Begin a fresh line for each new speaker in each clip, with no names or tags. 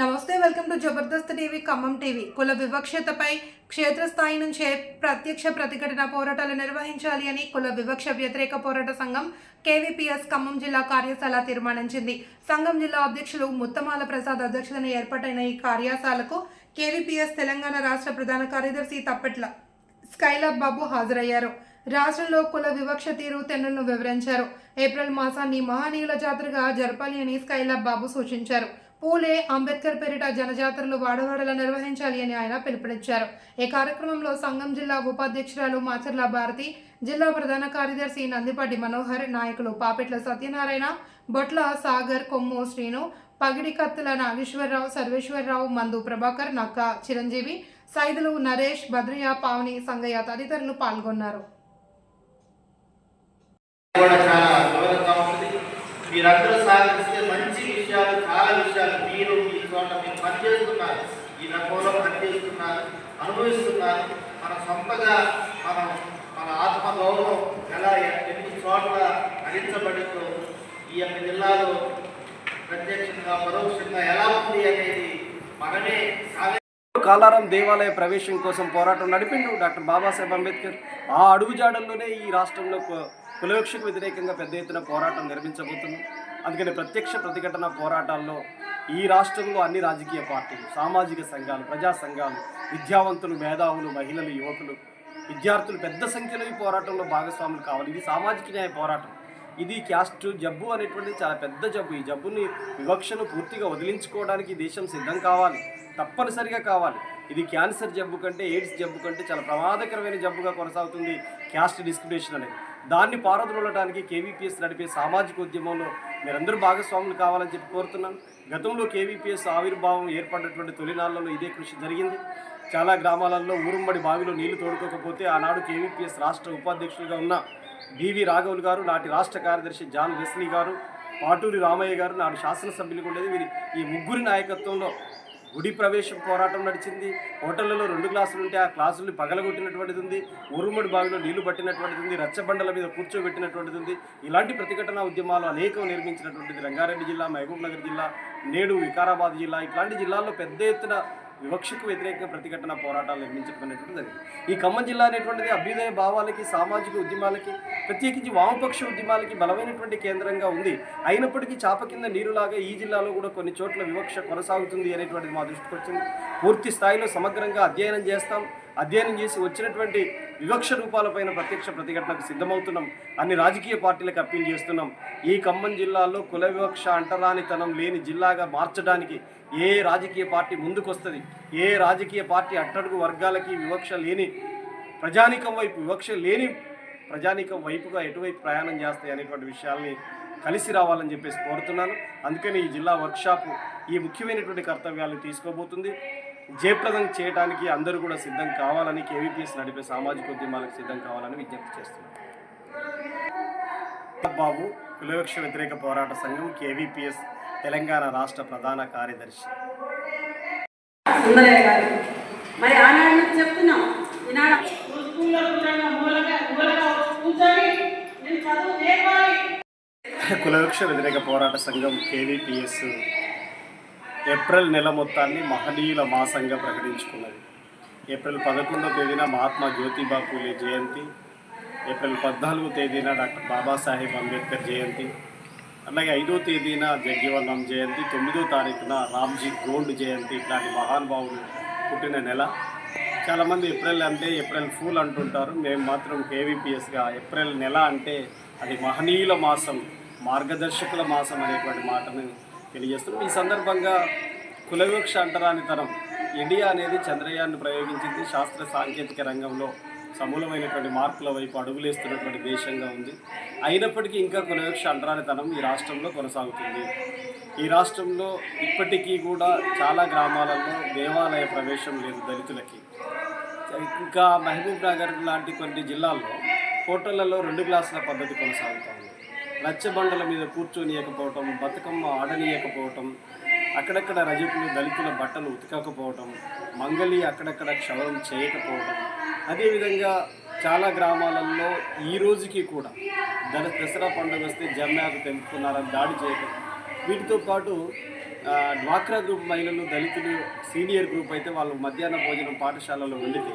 నమస్తే welcome to Jabardasth TV Khammam TV. కుల వివక్షతపై క్షేత్రస్థాయి నుంచే ప్రత్యక్ష ప్రతిఘటన పోరాటాలు నిర్వహించాలి అని కుల వివక్ష వ్యతిరేక పోరాట సంఘం కేవీపీఎస్ ఖమ్మం జిల్లా కార్యశాల తీర్మానించింది. సంఘం జిల్లా అధ్యక్షులు ముత్తమాల ప్రసాద్ అధ్యక్షతన ఏర్పాటైన ఈ కార్యశాలకు కేవీపీఎస్ తెలంగాణ రాష్ట్ర ప్రధాన కార్యదర్శి తప్పట్ల స్కైలాబ్ బాబు హాజరయ్యారు. రాష్ట్రంలో కుల వివక్ష తీరు తెన్నులను వివరించారు. ఏప్రిల్ మాసాన్ని మహనీయుల జాతరగా జరపాలి అని స్కైలాబ్ బాబు సూచించారు. పూలే అంబేద్కర్ పేరిట జనజాతరలు వాడవాడలా నిర్వహించాలి అని ఆయన పిలుపునిచ్చారు. ఈ కార్యక్రమంలో సంఘం జిల్లా ఉపాధ్యక్షురాలు మాచర్ల భారతి జిల్లా ప్రధాన కార్యదర్శి నందిపాటి మనోహర్ నాయకులు పాపెట్ల సత్యనారాయణ బొట్ల సాగర్ కొమ్ము శ్రీను పగిడి కత్తుల నాగేశ్వరరావు సర్వేశ్వరరావు మందు ప్రభాకర్ నక్క చిరంజీవి సైదులు నరేష్ భద్రయ్య పావని సంగయ్య తదితరులు పాల్గొన్నారు.
మీరందరూ సాగరిస్తే మంచి విషయాలు చాలా విషయాలు మీరు మీ చోట మీరు పనిచేస్తున్నారు. ఈ రంగంలో పనిచేస్తున్నారు అనుభవిస్తున్నారు. మన సొంతగా మనం మన ఆత్మ గౌరవం ఎలా ఎన్ని చోట్ల హరించబడిందో ఈ యొక్క జిల్లాలో ప్రత్యక్షంగా పరోక్షంగా ఎలా ఉంది అనేది మనమే
కాలారం దేవాలయ ప్రవేశం కోసం పోరాటం నడిపిండు డాక్టర్ బాబాసాహెబ్ అంబేద్కర్. ఆ అడుగుజాడల్లోనే ఈ రాష్ట్రంలో కులవృక్షకు వ్యతిరేకంగా పెద్ద ఎత్తున పోరాటం నిర్మించబోతున్నాం అందుకని ప్రత్యక్ష ప్రతిఘటన పోరాటాల్లో ఈ రాష్ట్రంలో అన్ని రాజకీయ పార్టీలు సామాజిక సంఘాలు ప్రజా సంఘాలు విద్యావంతులు మేధావులు మహిళలు యువకులు విద్యార్థులు పెద్ద సంఖ్యలో ఈ పోరాటంలో భాగస్వాములు కావాలి. ఇది సామాజిక న్యాయ పోరాటం. ఇది క్యాస్ట్ జబ్బు అనేటువంటిది చాలా పెద్ద జబ్బు. ఈ జబ్బుని వివక్షను పూర్తిగా వదిలించుకోవడానికి దేశం సిద్ధం కావాలి. తప్పనిసరిగా కావాలి. ఇది క్యాన్సర్ జబ్బు కంటే ఎయిడ్స్ జబ్బు కంటే చాలా ప్రమాదకరమైన జబ్బుగా కొనసాగుతుంది క్యాస్ట్ డిస్క్రిమినేషన్ అనేది. దాన్ని పారదొలడానికి కేవీపీఎస్ నడిపే సామాజిక ఉద్యమంలో మీరందరూ భాగస్వాములు కావాలని చెప్పి కోరుతున్నాను. గతంలో కేవీపీఎస్ ఆవిర్భావం ఏర్పడినటువంటి తొలినాళ్ళలో ఇదే కృషి జరిగింది. చాలా గ్రామాలలో ఊరుమ్మడి బావిలో నీళ్ళు తోడుకోకపోతే ఆనాడు కేవీపీఎస్ రాష్ట్ర ఉపాధ్యక్షులుగా ఉన్న బివి రాఘవులు గారు నాటి రాష్ట్ర కార్యదర్శి జాన్ వెస్లీ గారు పాటూరి రామయ్య గారు నాడు శాసనసభ్యులుగా ఉండేది. వీరి ఈ ముగ్గురి నాయకత్వంలో గుడి ప్రవేశం పోరాటం నడిచింది. హోటళ్ళలో రెండు గ్లాసులు ఉంటే ఆ క్లాసులు పగలగొట్టినటువంటిది ఉంది. ఉరుముడి బావిలో నీళ్ళు పట్టినటువంటిది ఉంది. రచ్చబండల మీద కూర్చోబెట్టినటువంటిది ఉంది. ఇలాంటి ప్రతిఘటన ఉద్యమాలు అనేకం నిర్మించినటువంటిది రంగారెడ్డి జిల్లా మహబూబ్ నగర్ జిల్లా నేడు వికారాబాద్ జిల్లా. ఇట్లాంటి జిల్లాల్లో పెద్ద ఎత్తున వివక్షకు వ్యతిరేకంగా ప్రతిఘటన పోరాటాలు నిర్మించడం జరిగింది ఈ ఖమ్మం జిల్లా అనేటువంటిది అభ్యుదయ భావాలకి సామాజిక ఉద్యమాలకి ప్రత్యేకించి వామపక్ష ఉద్యమాలకి బలమైనటువంటి కేంద్రంగా ఉంది. అయినప్పటికీ చాప కింద నీరులాగా ఈ జిల్లాలో కూడా కొన్ని చోట్ల వివక్ష కొనసాగుతుంది అనేటువంటిది మా దృష్టికి వచ్చింది. పూర్తి స్థాయిలో సమగ్రంగా అధ్యయనం చేస్తాం. అధ్యయనం చేసి వచ్చినటువంటి వివక్ష రూపాలపైన ప్రత్యక్ష ప్రతిఘటనకు సిద్ధమవుతున్నాం. అన్ని రాజకీయ పార్టీలకు అప్పీల్ చేస్తున్నాం. ఈ ఖమ్మం జిల్లాలో కుల వివక్ష అంటరానితనం లేని జిల్లాగా మార్చడానికి ఏ రాజకీయ పార్టీ ముందుకొస్తుంది? ఏ రాజకీయ పార్టీ అట్టడుగు వర్గాలకి వివక్ష లేని ప్రజానీకం వైపు వివక్ష లేని ప్రజానీకం వైపుగా ఎటువైపు ప్రయాణం చేస్తాయి అనేటువంటి విషయాల్ని కలిసి రావాలని చెప్పేసి కోరుతున్నాను. అందుకని ఈ జిల్లా వర్క్షాప్ ఈ ముఖ్యమైనటువంటి కర్తవ్యాలను తీసుకోబోతుంది. జయప్రదం చేయడానికి అందరూ కూడా సిద్ధం కావాలని కేవీపీఎస్ నడిపే సామాజిక ఉద్యమాలకు సిద్ధం కావాలని విజ్ఞప్తి చేస్తున్నాను. బాబు కులవివక్ష వ్యతిరేక పోరాట సంఘం కేవీపీఎస్ తెలంగాణ రాష్ట్ర ప్రధాన కార్యదర్శి.
మరి ఆనాడు చెప్తున్నాం ఈనాడు
కులవృక్ష వ్యతిరేక పోరాట సంఘం కేవీపీఎస్ ఏప్రిల్ నెల మొత్తాన్ని మహనీయుల మాసంగా ప్రకటించుకున్నది. ఏప్రిల్ పదకొండవ తేదీన మహాత్మా జ్యోతిబా పూలే జయంతి ఏప్రిల్ పద్నాలుగో తేదీన డాక్టర్ బాబాసాహెబ్ అంబేద్కర్ జయంతి అలాగే ఐదో తేదీన జగ్జీవనం జయంతి తొమ్మిదో తారీఖున రామ్జీ గోల్డ్ జయంతి ఇట్లాంటి మహానుభావులు పుట్టిన నెల. చాలామంది ఏప్రిల్ అంటే ఏప్రిల్ ఫూల్ అంటుంటారు. మేము మాత్రం కేవీపీఎస్గా ఏప్రిల్ నెల అంటే అది మహనీయుల మాసం మార్గదర్శకుల మాసం అనేటువంటి మాటను తెలియజేస్తున్నాం. ఈ సందర్భంగా కులవివక్ష అంటరానితనం ఇండియా అనేది చంద్రయాన్ని ప్రయోగించింది. శాస్త్ర సాంకేతిక రంగంలో సమూలమైనటువంటి మార్పుల వైపు అడుగులేస్తున్నటువంటి దేశంగా ఉంది. అయినప్పటికీ ఇంకా కొనవక్ష అండ్రానితనం ఈ రాష్ట్రంలో కొనసాగుతుంది. ఈ రాష్ట్రంలో ఇప్పటికీ కూడా చాలా గ్రామాలలో దేవాలయ ప్రవేశం లేదు దళితులకి. ఇంకా మహబూబ్ నగర్ లాంటి కొన్ని జిల్లాల్లో హోటళ్ళలో రెండు గ్లాసుల పద్ధతి కొనసాగుతుంది. రచ్చబండల మీద కూర్చొనియకపోవటం బతుకమ్మ ఆడనీయకపోవటం అక్కడక్కడ రజకులు దళితుల బట్టలు ఉతకకపోవటం మంగళి అక్కడక్కడ క్షవరం చేయకపోవటం అదేవిధంగా చాలా గ్రామాలలో ఈ రోజుకి కూడా దర దసరా పండుగ వస్తే జమ్యాకు తెంపుకున్నారని దాడి చేయటం. వీటితో పాటు డ్వాక్రా గ్రూప్ మహిళలు దళితులు సీనియర్ గ్రూప్ అయితే వాళ్ళు మధ్యాహ్న భోజనం పాఠశాలలో వండితే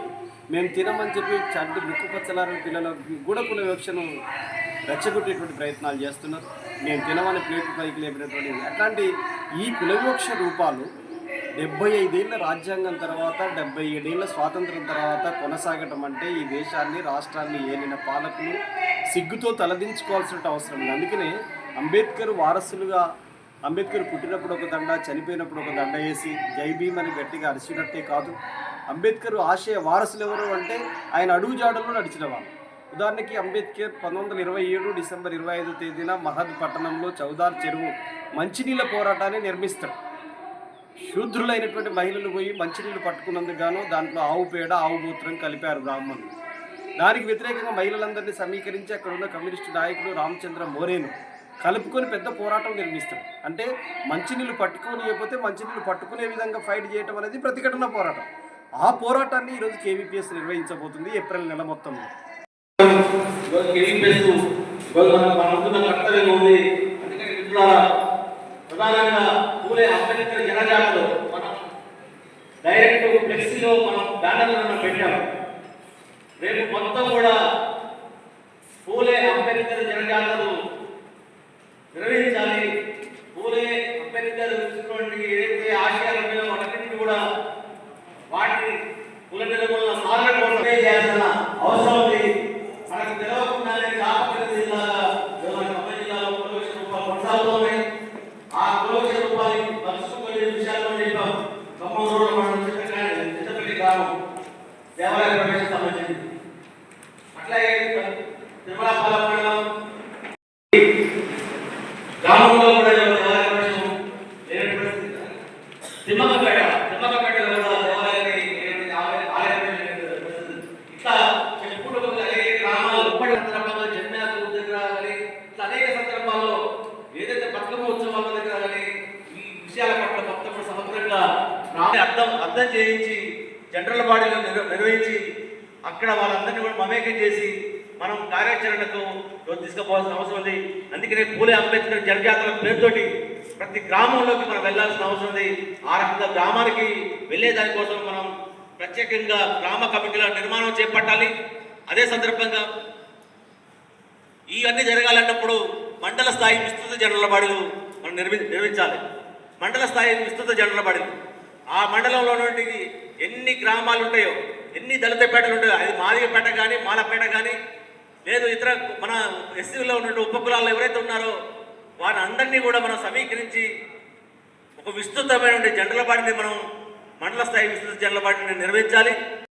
మేము తినమని చెప్పి చంటి ముక్కు పచ్చలారని పిల్లల కూడా కుల వివక్షను రెచ్చగొట్టేటువంటి ప్రయత్నాలు చేస్తున్నారు. మేము తినమని ప్లేట్ పైకి లేపినటువంటి అట్లాంటి ఈ కులవివక్ష రూపాలు డెబ్బై ఐదేళ్ళ రాజ్యాంగం తర్వాత డెబ్బై ఏడేళ్ళ స్వాతంత్రం తర్వాత కొనసాగటం అంటే ఈ దేశాన్ని రాష్ట్రాన్ని ఏలిన పాలకులు సిగ్గుతో తలదించుకోవాల్సిన అవసరం ఉంది అందుకనే అంబేద్కర్ వారసులుగా అంబేద్కర్ పుట్టినప్పుడు ఒక దండ చనిపోయినప్పుడు ఒక దండ వేసి జై భీమ్ అని గట్టిగా అరిచినట్టే కాదు. అంబేద్కర్ ఆశయ వారసులు ఎవరు అంటే ఆయన అడుగుజాడల్లో నడిచిన వాళ్ళు. ఉదాహరణకి అంబేద్కర్ పంతొమ్మిది ఇరవై ఏడు డిసెంబర్ ఇరవై ఐదు తేదీన మహద్ పట్టణంలో చౌదార్ చెరువు మంచినీళ్ళ పోరాటాన్ని నిర్మిస్తాడు శూద్రులైనటువంటి మహిళలు పోయి మంచినీళ్ళు పట్టుకున్నందుకు గాను దాంట్లో ఆవు పేడ ఆవు మూత్రం కలిపారు బ్రాహ్మణులు. దానికి వ్యతిరేకంగా మహిళలందరినీ సమీకరించి అక్కడ ఉన్న కమ్యూనిస్టు నాయకుడు రామచంద్ర మోరేను కలుపుకొని పెద్ద పోరాటం నిర్మిస్తాడు అంటే మంచినీళ్ళు పట్టుకొని లేకపోతే మంచినీళ్ళు పట్టుకునే విధంగా ఫైట్ చేయటం అనేది ప్రతిఘటన పోరాటం. ఆ పోరాటాన్ని ఈరోజు కేవీపీఎస్ నిర్వహించబోతుంది ఏప్రిల్ నెల మొత్తంలో.
ఇవాళ కేవీపీఎస్ ఇవాళ మన మన ముందున్న కర్తవ్యం ఉంది. అందుకని మిత్రులారా ప్రధానంగా పూలే అంబేద్కర్ జనజాతలో మనం డైరెక్ట్ ఫ్లెక్సీలో మనం బ్యానర్లు మనం పెట్టాం. రేపు మొత్తం కూడా పూలే అంబేద్కర్ జనజాతలు నిర్వహించాలి పూలే అంబేద్కర్ ఇచ్చినటువంటి ఏదైతే ఆశయాలు ఉన్నాయో వాటన్నింటినీ కూడా వాటి కుల నిర్మూలన సాధన కోసం చేయాల్సిన అవసరం ఉంది మనకు తెలవకుండానే కాపకల జిల్లాగా మన ఖమ్మం జిల్లాలో కులవక్ష రూపాలు కొనసాగుతున్నాయి ఆ కులవక్ష రూపాలు మర్చిపోయే విషయాల్లో చెప్పాం ఖమ్మం రోడ్డు మనం చిత్తపల్లి చిత్తపల్లి గ్రామం దేవాలయ ప్రవేశం సంబంధించింది. అట్లాగే తిరుమల పాలమండలం గ్రామంలో కూడా దేవాలయ ప్రవేశం లేని పరిస్థితి. తిమ్మకపేట తిమ్మకపేటలో కూడా దేవాలయాన్ని ఆలయ- ఇట్లా చెప్పుకుంటూ పోతే గ్రామాలు సందర్భంలో దగ్గర కానీ ఇట్లా అనేక సందర్భాల్లో ఏదైతే బతుకమ్మ ఉత్సవాల దగ్గర కానీ ఈ విషయాల పట్ల మొత్తం సమగ్రంగా అర్థం అర్థం చేయించి సెంట్రల్ బాడీలో నిర్వ- నిర్వహించి అక్కడ వాళ్ళందరినీ కూడా మమేకం చేసి మనం కార్యాచరణకు తీసుకుపోవాల్సిన అవసరం ఉంది. అందుకనే పూలే అంబేద్కర్ జనజాతల పేరుతోటి ప్రతి గ్రామంలోకి మనం వెళ్ళాల్సిన అవసరం ఉంది. ఆ రకంగా గ్రామానికి వెళ్ళే దానికోసం మనం ప్రత్యేకంగా గ్రామ కమిటీల నిర్మాణం చేపట్టాలి. అదే సందర్భంగా ఇవన్నీ జరగాలన్నప్పుడు మండల స్థాయి విస్తృత జనరల్ బాడీలు మనం నిర్మి నిర్మించాలి. మండల స్థాయి విస్తృత జనరల్ బాడీలు. ఆ మండలంలో నుండి ఎన్ని గ్రామాలు ఉంటాయో ఎన్ని దళిత పేటలు ఉంటాయో అది మాదిగపేట కానీ మాలపేట కానీ లేదు ఇతర మన ఎస్సీలో ఉన్న ఉపకులాలు ఎవరైతే ఉన్నారో వారి అందరినీ కూడా మనం సమీకరించి ఒక విస్తృతమైన జనరల్ బాడీని మనం మండల స్థాయి విస్తృత జనరల్ బాడీని నిర్వహించాలి.